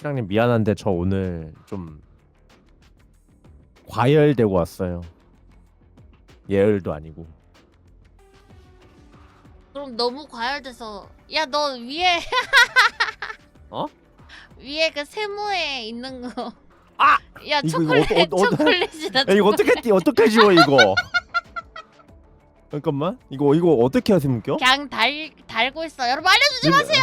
신랑님 미안한데 저 오늘 좀 과열되고 왔어요. 예열도 아니고. 그럼 너무 과열돼서 야 너 위에 어? 위에 그 세모에 있는 거. 아! 야 초콜릿 어, 어, 초콜릿이다. 이거 어떻게 띄- 어떻게 지워 이거? 잠깐만 이거 이거 어떻게 하세요 묶여? 그냥 달 달고 있어. 여러분 알려주지 이거- 마세요.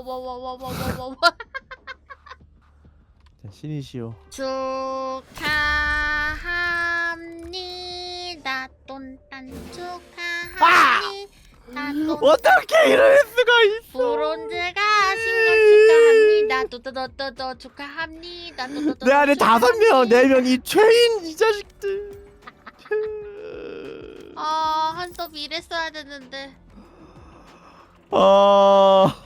와와와와와와와와 자, 신이시여 축하합니다. 똔딴 아! 축하합니다. 어떻게 이럴 수가 있어? 브론즈가 신년 축하합니다. 또또또 축하합니다. 내 안에 다섯 명, 네 명 이 죄인 이 자식들. 아 한섭 이랬어야 되는데. 아.